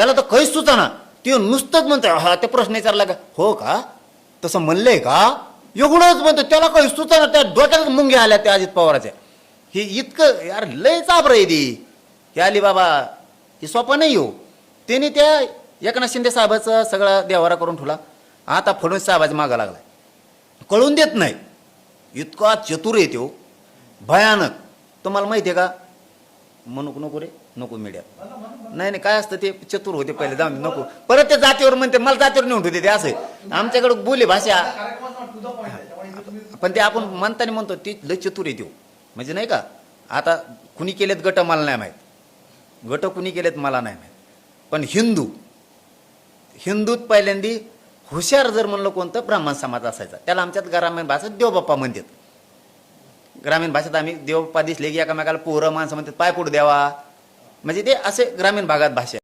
त्याला तर काहीच सुचाना. ते नुसतंच म्हणतोय हा ते प्रश्न विचारला का? हो का? तसं म्हणलंय का? एवढंच म्हणतो त्याला काही सुचाना त्या डोक्यात मुंग्या आल्या त्या अजित पवाराच्या. हे इतकं यार लय चाबर आहे दी हे आली बाबा हे सोपं नाही हो. त्याने त्या एकनाथ शिंदे साहेबाचा सगळा देवारा करून ठेवला. आता फडणवीस साहेबाचा मागा लागलाय. कळून देत नाही. इतका चतुर येतो भयानक. तुम्हाला माहिती आहे का? म्हणूक नको रे नको मीडिया नाही नाही काय असतं ते? चतुर होते पहिले जाऊन दे, नको. परत ते जातीवर म्हणते मला जातीवर नेऊन ठेवते ते असं. आमच्याकडे बोली भाषा. पण ते आपण म्हणताना म्हणतो ती लय चतुर येते म्हणजे नाही का? आता कुणी केलेत गट मला नाही माहीत. गट कुणी केलेत मला नाही माहीत. पण हिंदू. हिंदूत पहिल्यांदी हुशार जर म्हणलं कोणतं ब्राह्मण समाज असायचा. त्याला आमच्यात ग्रामीण भाषेत देवबाप्पा म्हणतात. ग्रामीण भाषेत आम्ही देवबाप्पा दिसले की एकामेकाला पोरं माणसं म्हणतात पाय पुढे द्यावा. म्हणजे ते असे ग्रामीण भागात भाषा